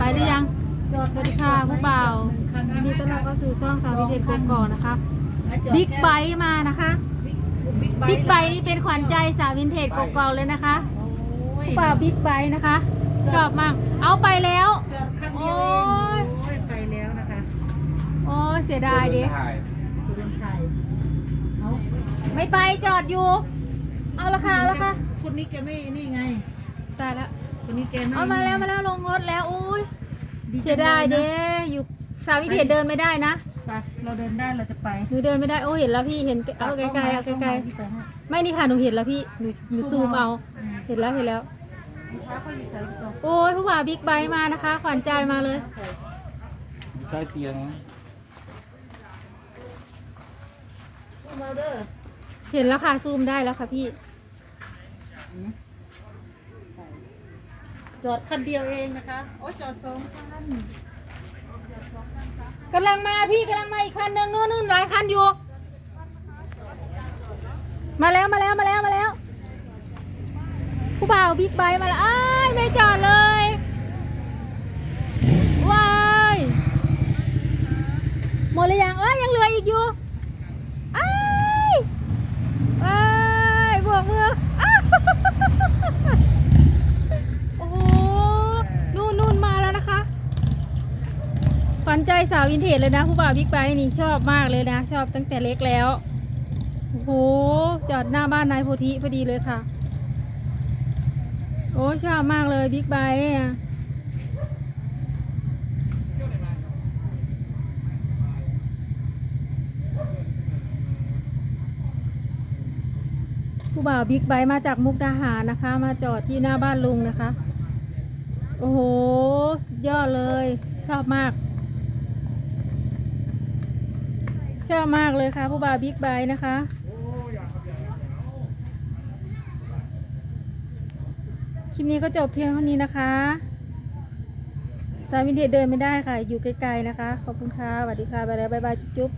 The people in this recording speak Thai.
ไปหรือยัง สวัสดีค่ะผู้บ่าววันนี้ต้อนรับเข้าสู่ช่องสาววิเทศโกกอกนะคะ บิ๊กไบค์มานะคะ บิ๊กไบค์นี่เป็นขวัญใจสาววินเทจโกกอกเลยนะคะผู้บ่าวบิ๊กไบค์นะคะ ชอบมาก เอาไปแล้ว โอ้ยโอ้ยไปแล้วนะคะ โอ้ยเสียดายดิคุณลุงไทยเอาไม่ไปจอดอยู่ เอาละค่ะเอาละค่ะ คนนี้แกไม่นี่ไง ตายแล้ว คนนี้แกไม่เอามาแล้วมาแล้วลงรถแล้วโอ้ยจังเสียดายเด้อยู่สาววิเทจเดินไม่ได้นะไปเราเดินได้เราจะไปหนูเดินไม่ได้โอ้เห็นแล้วพี่เห็นเอาไกลๆเอาไกลที่ไปให้ๆไม่นี่ค่ะหนูเห็นแล้วพี่หนูหนูซูมเอาเห็นแล้วเห็นแล้วลูกค้าเขาอยู่ใส่กล่องโอ้ยผู้บ่าวบิ๊กไบค์มานะคะ ขวัญใจมาเลยใต้เตียงนะซูมเอาเด้อเห็นแล้วค่ะซูมได้แล้วค่ะพี่ จอดคันเดียวเองนะคะ โอ้ยจอดสองคันกำลังมาพี่กำลังมาอีกคันหนึ่งนู่นนู่นหลายคันอยู่ มาแล้วมาแล้วมาแล้วมาแล้ว ผู้บ่าวบิ๊กไบค์มาแล้วอ้ายไม่จอดเลยว้ายหมดเลยยังเอ้ยยังเหลืออีกอยู่อ้ายว้ายบวกมืออ้าวโอ้โหนู่นนู่นมาแล้วนะคะ ฝันใจสาววินเทจเลยนะผู้บ่าวบิ๊กไบค์นี่ชอบมากเลยนะ ชอบตั้งแต่เล็กแล้วโอ้โหจอดหน้าบ้านนายโพธิพอดีเลยค่ะ โอ้ชอบมากเลยบิ๊กไบค์ผู้บ่าวบิ๊กไบค์มาจากมุกดาหารนะคะ มาจอดที่หน้าบ้านลุงนะคะ โอ้โหสุดยอดเลย ชอบมาก ชอบมากเลยค่ะ ผู้บ่าวบิ๊กไบค์นะคะ คลิปนี้ก็จบเพียงเท่านี้นะคะจาววินเทจเดินไม่ได้ค่ะ อยู่ไกลๆนะคะ ขอบคุณค่ะสวัสดีค่ะ บ๊ายบายบ๊ายบายจุ๊บ